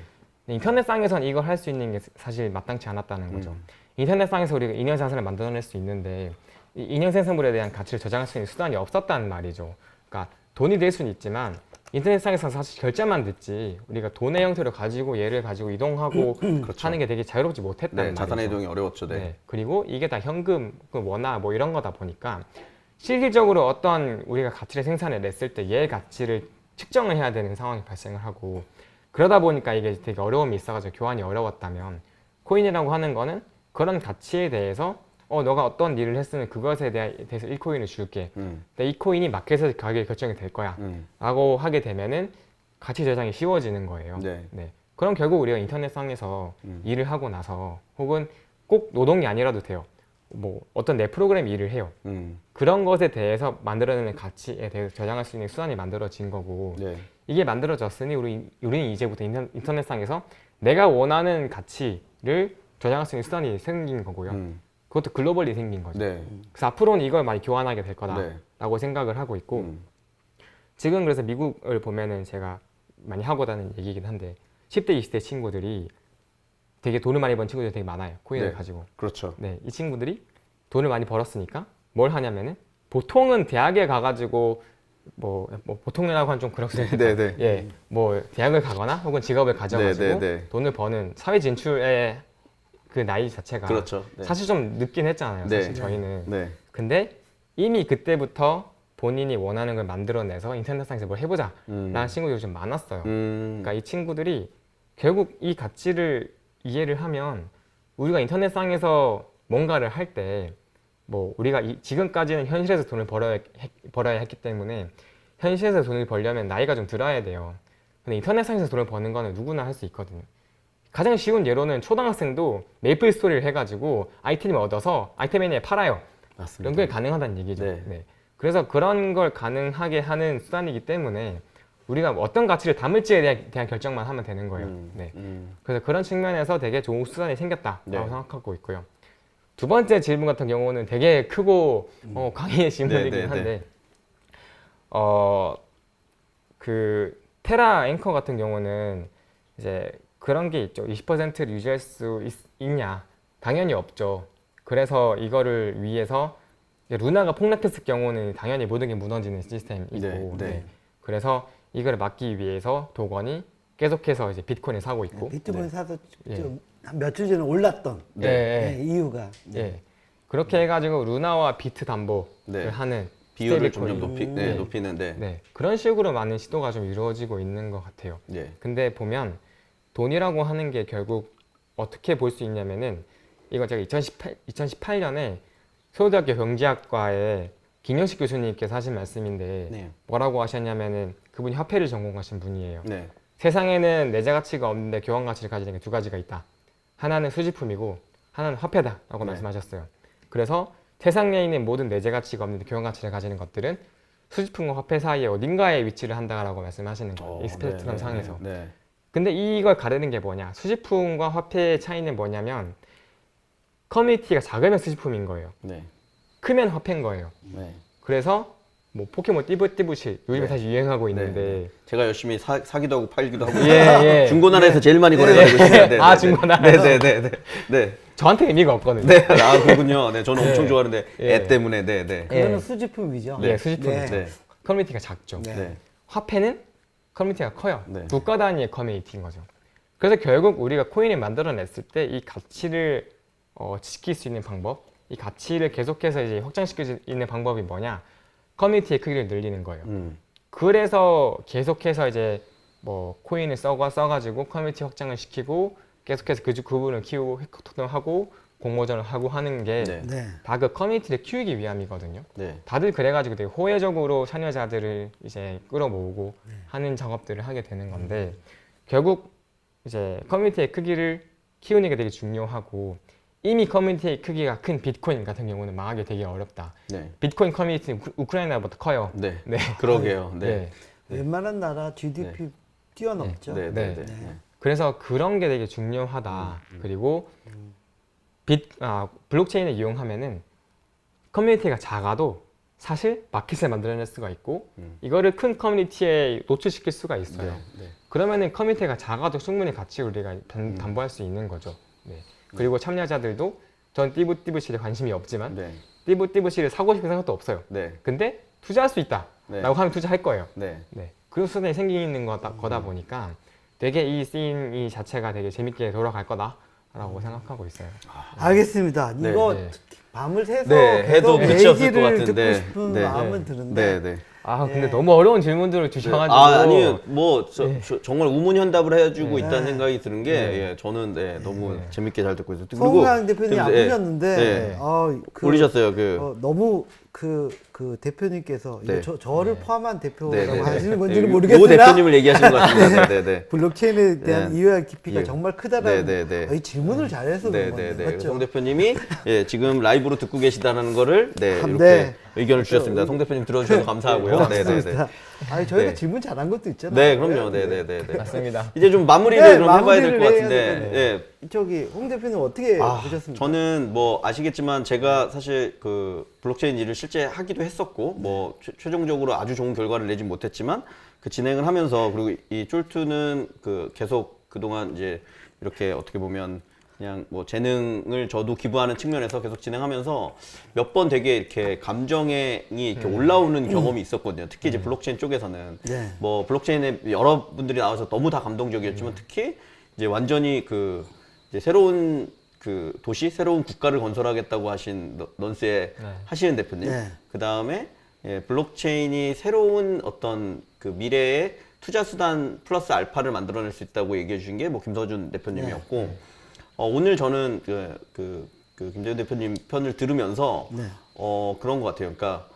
Speaker 3: 인터넷상에서는 이걸 할 수 있는 게 사실 마땅치 않았다는 거죠.
Speaker 1: 음.
Speaker 3: 인터넷상에서 우리가 인형 자산을 만들어낼 수 있는데 이 인형 생산물에 대한 가치를 저장할 수 있는 수단이 없었다는 말이죠. 그러니까 돈이 될 수는 있지만 인터넷상에서 사실 결제만 됐지 우리가 돈의 형태를 가지고 얘를 가지고 이동하고
Speaker 1: 그렇죠.
Speaker 3: 하는 게 되게 자유롭지 못했다는
Speaker 1: 네.
Speaker 3: 말이죠.
Speaker 1: 자산의 이동이 어려웠죠. 네.
Speaker 3: 네. 그리고 이게 다 현금, 그 원화 뭐 이런 거다 보니까 실질적으로 어떤 우리가 가치를 생산해 냈을 때 얘의 가치를 측정을 해야 되는 상황이 발생을 하고 그러다 보니까 이게 되게 어려움이 있어가지고 교환이 어려웠다면 코인이라고 하는 거는 그런 가치에 대해서 어 너가 어떤 일을 했으면 그것에 대해- 대해서 1코인을 줄게.
Speaker 1: 음.
Speaker 3: 근데 이 코인이 마켓에서 가격이 결정이 될 거야.
Speaker 1: 음.
Speaker 3: 라고 하게 되면은 가치 저장이 쉬워지는 거예요.
Speaker 1: 네.
Speaker 3: 그럼 결국 우리가 인터넷상에서
Speaker 1: 음.
Speaker 3: 일을 하고 나서 혹은 꼭 노동이 아니라도 돼요. 뭐 어떤 내 프로그램 일을 해요.
Speaker 1: 음.
Speaker 3: 그런 것에 대해서 만들어내는 가치에 대해서 저장할 수 있는 수단이 만들어진 거고
Speaker 1: 네.
Speaker 3: 이게 만들어졌으니 우리 우리는 이제부터 인터, 인터넷상에서 내가 원하는 가치를 저장할 수 있는 수단이 생긴 거고요.
Speaker 1: 음.
Speaker 3: 그것도 글로벌리 생긴 거죠.
Speaker 1: 네.
Speaker 3: 그래서 앞으로는 이걸 많이 교환하게 될 거다라고
Speaker 1: 네.
Speaker 3: 생각을 하고 있고
Speaker 1: 음.
Speaker 3: 지금 그래서 미국을 보면은 제가 많이 하고 다니는 얘기긴 한데 10대, 20대 친구들이 되게 돈을 많이 번 친구들이 되게 많아요. 코인을
Speaker 1: 네.
Speaker 3: 가지고.
Speaker 1: 그렇죠.
Speaker 3: 네, 이 친구들이 돈을 많이 벌었으니까 뭘 하냐면은 보통은 대학에 가가지고 뭐, 뭐 보통이라고 하면 좀 그렇게
Speaker 1: 네, 네.
Speaker 3: 예, 뭐 대학을 가거나 혹은 직업을 가져가지고
Speaker 1: 네, 네, 네.
Speaker 3: 돈을 버는 사회 진출의 그 나이 자체가
Speaker 1: 그렇죠. 네.
Speaker 3: 사실 좀 늦긴 했잖아요.
Speaker 1: 네.
Speaker 3: 사실 저희는
Speaker 1: 네.
Speaker 3: 근데 이미 그때부터 본인이 원하는 걸 만들어내서 인터넷상에서 뭘 해보자
Speaker 1: 음.
Speaker 3: 라는 친구들이 좀 많았어요.
Speaker 1: 음.
Speaker 3: 그러니까 이 친구들이 결국 이 가치를 이해를 하면 우리가 인터넷상에서 뭔가를 할 때 뭐 우리가 이- 지금까지는 현실에서 돈을 벌어야, 했, 벌어야 했기 때문에 현실에서 돈을 벌려면 나이가 좀 들어야 돼요. 근데 인터넷상에서 돈을 버는 거는 누구나 할 수 있거든요. 가장 쉬운 예로는 초등학생도 메이플 스토리를 해가지고 아이템을 얻어서 아이템 애니에 팔아요.
Speaker 1: 맞습니다.
Speaker 3: 연결 가능하다는 얘기죠.
Speaker 1: 네.
Speaker 3: 네. 그래서 그런 걸 가능하게 하는 수단이기 때문에 우리가 어떤 가치를 담을지에 대한, 대한 결정만 하면 되는 거예요.
Speaker 1: 음.
Speaker 3: 네.
Speaker 1: 음.
Speaker 3: 그래서 그런 측면에서 되게 좋은 수단이 생겼다라고
Speaker 1: 네.
Speaker 3: 생각하고 있고요. 두 번째 질문 같은 경우는 되게 크고 어, 강의의 질문이긴
Speaker 1: 네, 네, 네.
Speaker 3: 한데 어, 그 테라 앵커 같은 경우는 이제 그런 게 있죠. 20%를 유지할 수 있, 냐 당연히 없죠. 그래서 이거를 위해서 루나가 폭락했을 경우는 당연히 모든 게 무너지는 시스템이고
Speaker 1: 네, 네.
Speaker 3: 네. 그래서 이걸 막기 위해서 도건이 계속해서 이제 비트코인을 사고 있고
Speaker 2: 비트코인 사서
Speaker 3: 예.
Speaker 2: 몇주 전에 올랐던
Speaker 3: 네.
Speaker 2: 네,
Speaker 3: 예,
Speaker 2: 이유가
Speaker 3: 예. 그렇게 해가지고 루나와 비트 담보를
Speaker 1: 네.
Speaker 3: 하는
Speaker 1: 비율을
Speaker 3: 스테이블
Speaker 1: 점점. 높이 네,
Speaker 3: 네.
Speaker 1: 높이는데.
Speaker 3: 네 그런 식으로 많은 시도가 좀 이루어지고 있는 것 같아요.
Speaker 1: 네.
Speaker 3: 근데 보면 돈이라고 하는 게 결국 어떻게 볼 수 있냐면은 이거 제가 2018, 2018년에 서울대학교 경제학과의 김영식 교수님께서 하신 말씀인데
Speaker 1: 네.
Speaker 3: 뭐라고 하셨냐면은 그분이 화폐를 전공하신 분이에요.
Speaker 1: 네.
Speaker 3: 세상에는 내재 가치가 없는데 교환 가치를 가지는 게 두 가지가 있다. 하나는 수집품이고 하나는 화폐다라고
Speaker 1: 네.
Speaker 3: 말씀하셨어요. 그래서 세상에 있는 모든 내재 가치가 없는데 교환 가치를 가지는 것들은 수집품과 화폐 사이에 어딘가에 위치를 한다라고 말씀하시는 거예요.
Speaker 1: 어,
Speaker 3: 이 스펙트럼
Speaker 1: 네,
Speaker 3: 상에서.
Speaker 1: 네. 네.
Speaker 3: 근데 이걸 가르는 게 뭐냐? 수집품과 화폐의 차이는 뭐냐면 커뮤니티가 작으면 수집품인 거예요.
Speaker 1: 네.
Speaker 3: 크면 화폐인 거예요.
Speaker 1: 네.
Speaker 3: 그래서 뭐 포켓몬 띠부띠부시 요즘에
Speaker 1: 네.
Speaker 3: 다시 유행하고
Speaker 1: 네.
Speaker 3: 있는데
Speaker 1: 제가 열심히 사, 사기도 하고 팔기도 하고
Speaker 3: 예, 예.
Speaker 1: 중고나라에서 제일 많이 거래하고 있어요. 네,
Speaker 3: 아,
Speaker 1: 네, 네.
Speaker 3: 중고나라에서?
Speaker 1: 네, 네, 네, 네.
Speaker 3: 저한테 의미가 없거든요.
Speaker 1: 네. 아, 그렇군요. 네, 저는
Speaker 3: 네.
Speaker 1: 엄청 좋아하는데
Speaker 3: 예.
Speaker 1: 애 때문에 네, 네.
Speaker 2: 그거는
Speaker 3: 예.
Speaker 2: 수집품이죠.
Speaker 3: 네, 수집품이죠.
Speaker 1: 네.
Speaker 3: 커뮤니티가 작죠.
Speaker 2: 네.
Speaker 1: 네.
Speaker 3: 화폐는 커뮤니티가 커요.
Speaker 1: 네.
Speaker 3: 국가 단위의 커뮤니티인 거죠. 그래서 결국 우리가 코인을 만들어냈을 때 이 가치를 어, 지킬 수 있는 방법, 이 가치를 계속해서 이제 확장시킬 수 있는 방법이 뭐냐? 커뮤니티의 크기를 늘리는 거예요.
Speaker 1: 음.
Speaker 3: 그래서 계속해서 이제 뭐 코인을 써가 써가지고 커뮤니티 확장을 시키고 계속해서 그, 주- 그분을 키우고 해커톤을 하고 공모전을 하고 하는 게
Speaker 1: 네.
Speaker 2: 네.
Speaker 3: 다그 커뮤니티를 키우기 위함이거든요.
Speaker 1: 네.
Speaker 3: 다들 그래가지고 되게 호혜적으로 참여자들을 이제 끌어모으고 하는 작업들을 하게 되는 건데 결국 이제 커뮤니티의 크기를 키우는 게 되게 중요하고 이미 커뮤니티의 크기가 큰 비트코인 같은 경우는 망하기 되게 어렵다.
Speaker 1: 네.
Speaker 3: 비트코인 커뮤니티는 우크- 우크라이나보다 커요.
Speaker 1: 네.
Speaker 3: 네.
Speaker 1: 그러게요. 네.
Speaker 3: 네.
Speaker 2: 웬만한 나라 GDP 뛰어넘죠.
Speaker 1: 네.
Speaker 3: 네.
Speaker 1: 네. 네.
Speaker 3: 그래서 그런 게 되게 중요하다. 그리고 빗, 아, 블록체인을 이용하면은 커뮤니티가 작아도 사실 마켓을 만들어낼 수가 있고
Speaker 1: 음.
Speaker 3: 이거를 큰 커뮤니티에 노출시킬 수가 있어요.
Speaker 1: 네. 네.
Speaker 3: 그러면은 커뮤니티가 작아도 충분히 같이 우리가 단,
Speaker 1: 음.
Speaker 3: 담보할 수 있는 거죠. 네. 그리고 참여자들도 전 띠부띠부실에 관심이 없지만
Speaker 1: 네.
Speaker 3: 띠부띠부실을 사고 싶은 생각도 없어요.
Speaker 1: 네.
Speaker 3: 근데 투자할 수 있다.
Speaker 1: 네.
Speaker 3: 라고 하면 투자할 거예요.
Speaker 1: 네.
Speaker 3: 네. 그런 수단이 생기는 거다, 거다 보니까 되게 이 씬이 자체가 되게 재밌게 돌아갈 거다 라고 생각하고 있어요.
Speaker 2: 알겠습니다.
Speaker 1: 네,
Speaker 2: 이거
Speaker 3: 네.
Speaker 2: 밤을 새서
Speaker 1: 네, 해도
Speaker 2: 계속
Speaker 1: 끝이 없을 것
Speaker 2: 얘기를
Speaker 1: 같은데.
Speaker 2: 듣고 싶은
Speaker 1: 네.
Speaker 2: 마음은
Speaker 3: 네.
Speaker 2: 드는데
Speaker 1: 네. 네.
Speaker 3: 아 근데
Speaker 2: 네.
Speaker 3: 너무 어려운 질문들을 주셔가지고
Speaker 1: 아, 아니요. 뭐 저,
Speaker 3: 네.
Speaker 1: 저- 정말 우문현답을 해주고
Speaker 3: 네.
Speaker 1: 있다는
Speaker 2: 네.
Speaker 1: 생각이 드는 게
Speaker 3: 네.
Speaker 1: 예, 저는 네, 너무
Speaker 3: 네.
Speaker 1: 재밌게 잘 듣고 있어요.
Speaker 2: 송강 대표님 안
Speaker 1: 예,
Speaker 2: 보셨는데
Speaker 1: 네.
Speaker 2: 어, 그,
Speaker 1: 올리셨어요. 그
Speaker 2: 어, 너무 그, 그 대표님께서 이거
Speaker 1: 네.
Speaker 2: 저, 저를
Speaker 3: 네.
Speaker 2: 포함한 대표라고
Speaker 1: 네, 네, 네.
Speaker 2: 하시는
Speaker 1: 네,
Speaker 2: 건지는
Speaker 1: 요
Speaker 2: 모르겠으나
Speaker 1: 대표님을 얘기하시는 것 같습니다. 네, 네.
Speaker 2: 블록체인에 대한
Speaker 1: 네.
Speaker 2: 이해와 깊이가
Speaker 1: 예.
Speaker 2: 정말 크다라는
Speaker 1: 네, 네, 네.
Speaker 2: 이 질문을 잘해서
Speaker 1: 네,
Speaker 2: 그런
Speaker 1: 네,
Speaker 2: 건데
Speaker 1: 네.
Speaker 2: 맞죠?
Speaker 1: 송 대표님이 예, 지금 라이브로 듣고 계시다는 거를 네,
Speaker 2: 아,
Speaker 1: 이렇게
Speaker 2: 네.
Speaker 1: 의견을 주셨습니다. 송 대표님 들어주셔서 감사하고요. 네, 네, 네.
Speaker 2: 아니 저희가
Speaker 1: 네.
Speaker 2: 질문 잘한 것도 있잖아요.
Speaker 1: 네, 그럼요. 네, 네, 네, 네.
Speaker 3: 맞습니다.
Speaker 1: 이제 좀 마무리를
Speaker 2: 네,
Speaker 1: 그럼 해봐야 될 것
Speaker 2: 마무리를 해야
Speaker 1: 같은데,
Speaker 2: 될
Speaker 1: 예,
Speaker 2: 저기 홍 대표님 어떻게
Speaker 1: 아,
Speaker 2: 보셨습니까?
Speaker 1: 저는 뭐 아시겠지만 제가 사실 그 블록체인 일을 실제 하기도 했었고 뭐 최, 최종적으로 아주 좋은 결과를 내진 못했지만 그 진행을 하면서 그리고 이 쫄투는 그 계속 그동안 이제 이렇게 어떻게 보면 그냥 뭐 재능을 저도 기부하는 측면에서 계속 진행하면서 몇 번 되게 이렇게 감정이 이렇게 올라오는 경험이 있었거든요. 특히 이제 블록체인 쪽에서는
Speaker 2: 네.
Speaker 1: 뭐 블록체인에 여러분들이 나와서 너무 다 감동적이었지만 특히 이제 완전히 그 이제 새로운 그 도시, 새로운 국가를 건설하겠다고 하신 너- 넌스의
Speaker 3: 네.
Speaker 1: 하시는 대표님.
Speaker 2: 네.
Speaker 1: 그 다음에 예, 블록체인이 새로운 어떤 그 미래의 투자 수단 플러스 알파를 만들어낼 수 있다고 얘기해 주신 게 뭐 김서준 대표님이었고 어, 오늘 저는 그, 그, 그 김재현 대표님 편을 들으면서
Speaker 2: 네.
Speaker 1: 어, 그런 것 같아요. 그러니까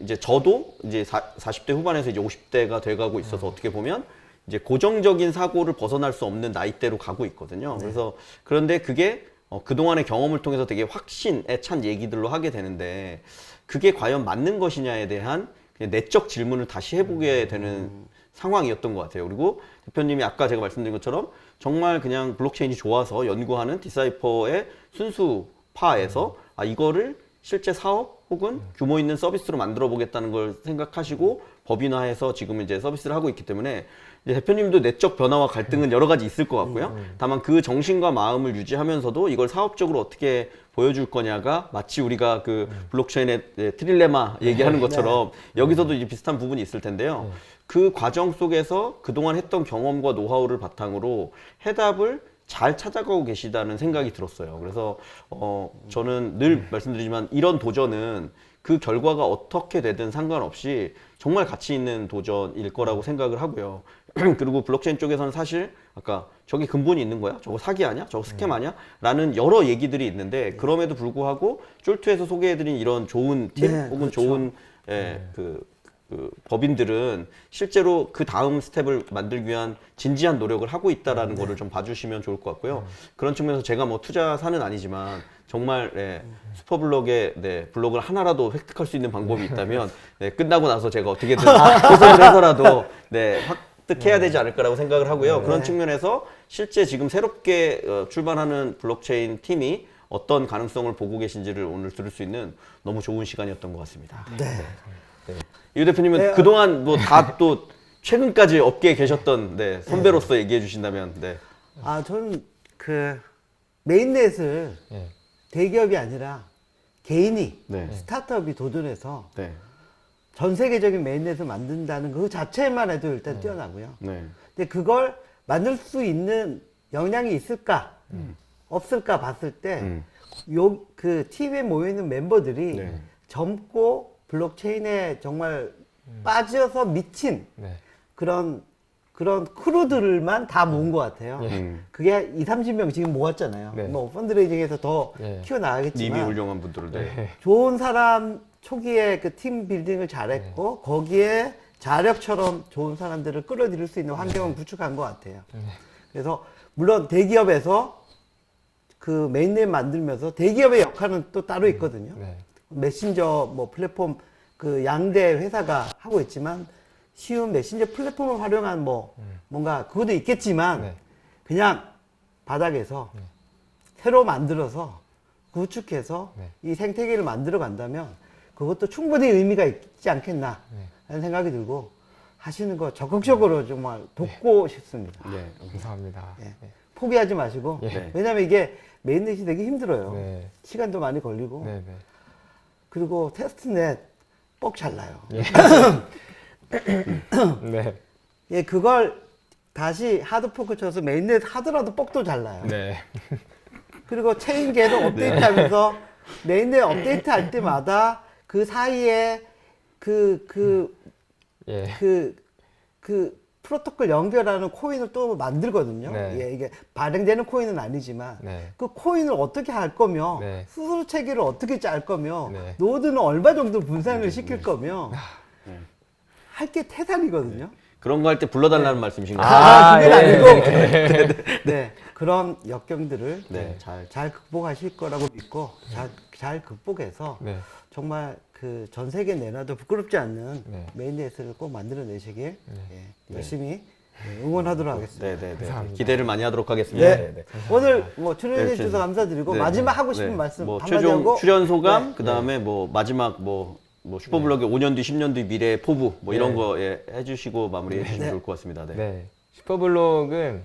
Speaker 1: 이제 저도 이제 사, 40대 후반에서 이제 50대가 돼가고 있어서 어떻게 보면 이제 고정적인 사고를 벗어날 수 없는 나이대로 가고 있거든요. 그래서 그런데 그게 어, 그동안의 경험을 통해서 되게 확신에 찬 얘기들로 하게 되는데 그게 과연 맞는 것이냐에 대한 내적 질문을 다시 해보게 되는 상황이었던 것 같아요. 그리고 대표님이 아까 제가 말씀드린 것처럼 정말 그냥 블록체인이 좋아서 연구하는 디사이퍼의 순수파에서 아 이거를 실제 사업 혹은 규모 있는 서비스로 만들어 보겠다는 걸 생각하시고 법인화해서 지금 이제 서비스를 하고 있기 때문에 대표님도 내적 변화와 갈등은 여러 가지 있을 것 같고요. 다만 그 정신과 마음을 유지하면서도 이걸 사업적으로 어떻게 보여줄 거냐가 마치 우리가 그 블록체인의 네, 트릴레마 얘기하는 것처럼 여기서도 이제 비슷한 부분이 있을 텐데요. 그 과정 속에서 그동안 했던 경험과 노하우를 바탕으로 해답을 잘 찾아가고 계시다는 생각이 들었어요. 그래서 어 저는 늘 말씀드리지만 이런 도전은 그 결과가 어떻게 되든 상관없이 정말 가치 있는 도전일 거라고 생각을 하고요. 그리고 블록체인 쪽에서는 사실 아까 저게 근본이 있는 거야? 저거 사기 아니야? 저거 스캠 아니야? 라는 여러 얘기들이 있는데 그럼에도 불구하고 쫄투에서 소개해드린 이런 좋은 팀
Speaker 2: 네,
Speaker 1: 혹은
Speaker 2: 그렇죠.
Speaker 1: 좋은 예, 그, 그 법인들은 실제로 그 다음 스텝을 만들기 위한 진지한 노력을 하고 있다라는
Speaker 2: 네.
Speaker 1: 거를 좀 봐주시면 좋을 것 같고요. 그런 측면에서 제가 뭐 투자사는 아니지만 정말 예, 슈퍼블록에 네, 블록을 하나라도 획득할 수 있는 방법이 있다면 네, 끝나고 나서 제가 어떻게든 해서라도 네, 획득해야 되지 않을까라고 생각을 하고요. 그런 측면에서 실제 지금 새롭게 어, 출발하는 블록체인 팀이 어떤 가능성을 보고 계신지를 오늘 들을 수 있는 너무 좋은 시간이었던 것 같습니다.
Speaker 2: 네.
Speaker 1: 유 대표님은
Speaker 2: 네,
Speaker 1: 그동안 뭐 다 또 최근까지 업계에 계셨던 네, 선배로서 얘기해 주신다면 네.
Speaker 2: 아 저는 그 메인넷을
Speaker 3: 예.
Speaker 2: 대기업이 아니라 개인이
Speaker 1: 네.
Speaker 2: 스타트업이 도전해서
Speaker 1: 네.
Speaker 2: 전 세계적인 메인넷을 만든다는 그 자체만 해도 일단 뛰어나고요.
Speaker 1: 네.
Speaker 2: 근데 그걸 만들 수 있는 역량이 있을까 없을까 봤을
Speaker 1: 음.
Speaker 2: 때요 그 팀에 모여 있는 멤버들이
Speaker 1: 네.
Speaker 2: 젊고 블록체인에 정말 빠져서 미친
Speaker 3: 네.
Speaker 2: 그런 그런 크루들만 다 모은 것 같아요.
Speaker 1: 음.
Speaker 2: 그게 2, 30명 지금 모았잖아요.
Speaker 3: 네.
Speaker 2: 뭐 펀드레이징에서 더
Speaker 3: 네.
Speaker 2: 키워나가겠지만
Speaker 1: 님이 훌륭한 분들을 네.
Speaker 2: 좋은 사람 초기에 그 팀 빌딩을 잘했고 거기에 자력처럼 좋은 사람들을 끌어들일 수 있는 환경을 구축한 것 같아요. 그래서 물론 대기업에서 그 메인넷 만들면서 대기업의 역할은 또 따로 있거든요.
Speaker 3: 네.
Speaker 2: 메신저 뭐 플랫폼 그 양대 회사가 하고 있지만 쉬운 메신저 플랫폼을 활용한 뭐 뭔가 그것도 있겠지만
Speaker 3: 네.
Speaker 2: 그냥 바닥에서 새로 만들어서 구축해서
Speaker 3: 네.
Speaker 2: 이 생태계를 만들어 간다면 그것도 충분히 의미가 있지 않겠나
Speaker 3: 네.
Speaker 2: 하는 생각이 들고 하시는 거 적극적으로 정말 돕고 싶습니다.
Speaker 1: 네.
Speaker 3: 감사합니다.
Speaker 2: 예.
Speaker 3: 네.
Speaker 2: 포기하지 마시고
Speaker 3: 예.
Speaker 2: 왜냐면 이게 메인넷이 되게 힘들어요.
Speaker 3: 네.
Speaker 2: 시간도 많이 걸리고
Speaker 3: 네. 네.
Speaker 2: 그리고 테스트넷 뻑 잘 나요.
Speaker 3: 예. 네.
Speaker 2: 예, 그걸 다시 하드포크 쳐서 메인넷 하더라도 뻑도 잘 나요.
Speaker 3: 네.
Speaker 2: 그리고 체인 계속 업데이트 하면서 메인넷 업데이트 할 때마다 그 사이에 그, 그,
Speaker 3: 예.
Speaker 2: 그, 그 프로토콜 연결하는 코인을 또 만들거든요.
Speaker 3: 네.
Speaker 2: 예, 이게 발행되는 코인은 아니지만
Speaker 3: 네.
Speaker 2: 그 코인을 어떻게 할 거며
Speaker 3: 네.
Speaker 2: 수수료 체계를 어떻게 짤 거며
Speaker 3: 네.
Speaker 2: 노드는 얼마 정도 분산을 시킬 거며 할 게 태산이거든요.
Speaker 1: 그런 거 할 때 불러달라는 말씀이신가요?
Speaker 2: 아, 그건
Speaker 3: 예.
Speaker 2: 아니고 네. 그런 역경들을
Speaker 1: 네.
Speaker 2: 잘, 잘 극복하실 거라고 믿고 잘, 잘 극복해서
Speaker 3: 네.
Speaker 2: 정말 그 전 세계 내놔도 부끄럽지 않는
Speaker 3: 네.
Speaker 2: 메인넷을 꼭 만들어내시길 예, 열심히 예, 응원하도록 하겠습니다.
Speaker 1: 네, 네, 네.
Speaker 3: 감사합니다.
Speaker 1: 기대를 많이 하도록 하겠습니다.
Speaker 2: 네.
Speaker 1: 네, 네.
Speaker 2: 오늘 뭐 출연해
Speaker 1: 네,
Speaker 2: 주셔서 감사드리고
Speaker 1: 네,
Speaker 2: 마지막
Speaker 1: 네.
Speaker 2: 하고 싶은
Speaker 1: 네.
Speaker 2: 말씀
Speaker 1: 뭐
Speaker 2: 한마디
Speaker 1: 최종
Speaker 2: 하고
Speaker 1: 출연 소감,
Speaker 2: 네.
Speaker 1: 그다음에 뭐 마지막 뭐, 뭐 슈퍼블럭의 5년 뒤, 10년 뒤 미래의 포부 뭐 이런
Speaker 3: 네.
Speaker 1: 거 예, 해주시고 마무리해 주시면
Speaker 2: 네.
Speaker 1: 좋을 것 같습니다. 네.
Speaker 3: 네. 슈퍼블록은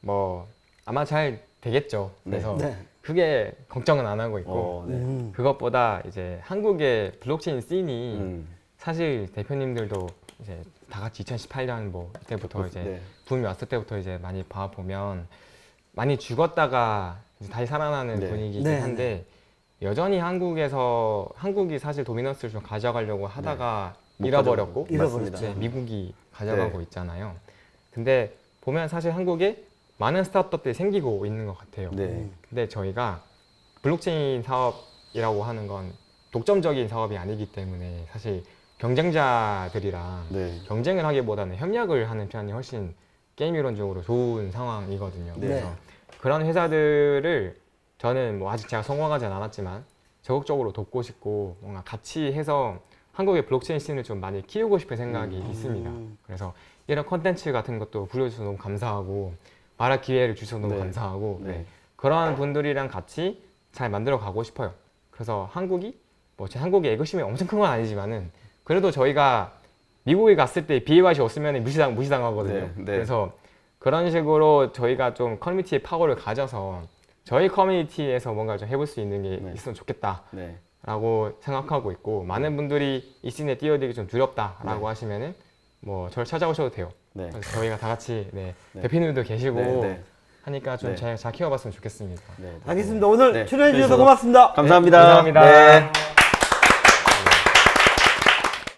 Speaker 3: 뭐 아마 잘 되겠죠. 그래서
Speaker 2: 네.
Speaker 3: 크게 걱정은 안 하고 있고
Speaker 1: 어, 네.
Speaker 2: 음,
Speaker 3: 그것보다 이제 한국의 블록체인 씬이
Speaker 1: 음.
Speaker 3: 사실 대표님들도 이제 다 같이 2018년 뭐 이때부터 이제
Speaker 1: 네.
Speaker 3: 붐이 왔을 때부터 이제 많이 봐 보면 많이 죽었다가 이제 다시 살아나는
Speaker 1: 네.
Speaker 3: 분위기긴
Speaker 2: 네,
Speaker 3: 한데 여전히 한국에서 한국이 사실 도미넌스를 좀 가져가려고 하다가
Speaker 1: 못
Speaker 3: 잃어버렸고
Speaker 1: 가져가고.
Speaker 2: 잃어버렸죠.
Speaker 1: 맞습니다.
Speaker 3: 네, 미국이 가져가고
Speaker 1: 네.
Speaker 3: 있잖아요. 근데 보면 사실 한국에 많은 스타트업들이 생기고 있는 것 같아요.
Speaker 1: 네.
Speaker 3: 근데 저희가 블록체인 사업이라고 하는 건 독점적인 사업이 아니기 때문에 사실 경쟁자들이랑
Speaker 1: 네.
Speaker 3: 경쟁을 하기보다는 협력을 하는 편이 훨씬 게임 이론적으로 좋은 상황이거든요.
Speaker 1: 네.
Speaker 3: 그래서 그런 회사들을 저는 뭐 아직 제가 성공하진 않았지만 적극적으로 돕고 싶고 뭔가 같이 해서 한국의 블록체인 씬을 좀 많이 키우고 싶은 생각이 있습니다. 그래서 이런 컨텐츠 같은 것도 불러주셔서 너무 감사하고 말할 기회를 주셔서 너무
Speaker 1: 네.
Speaker 3: 감사하고
Speaker 1: 네.
Speaker 3: 네. 그런 분들이랑 같이 잘 만들어 가고 싶어요. 그래서 한국이 뭐 제 한국의 애국심이 엄청 큰 건 아니지만은 그래도 저희가 미국에 갔을 때 BYC 없으면 무시당 무시당하거든요.
Speaker 1: 네, 네.
Speaker 3: 그래서 그런 식으로 저희가 좀 커뮤니티의 파워를 가져서 저희 커뮤니티에서 뭔가 좀 해볼 수 있는 게
Speaker 1: 네.
Speaker 3: 있으면 좋겠다라고
Speaker 1: 네.
Speaker 3: 생각하고 있고 많은 분들이 이 씬에 뛰어들기 좀 두렵다라고
Speaker 1: 네.
Speaker 3: 하시면은 뭐 저를 찾아오셔도 돼요.
Speaker 1: 네.
Speaker 3: 그래서 저희가 다 같이 네,
Speaker 1: 네.
Speaker 3: 대표님도 계시고
Speaker 1: 네, 네.
Speaker 3: 하니까 좀
Speaker 1: 네.
Speaker 3: 잘 잘 키워봤으면 좋겠습니다.
Speaker 1: 네.
Speaker 2: 알겠습니다. 오늘
Speaker 1: 네.
Speaker 2: 출연해 주셔서
Speaker 1: 주셔서
Speaker 2: 고맙습니다.
Speaker 1: 감사합니다.
Speaker 3: 감사합니다.
Speaker 1: 네.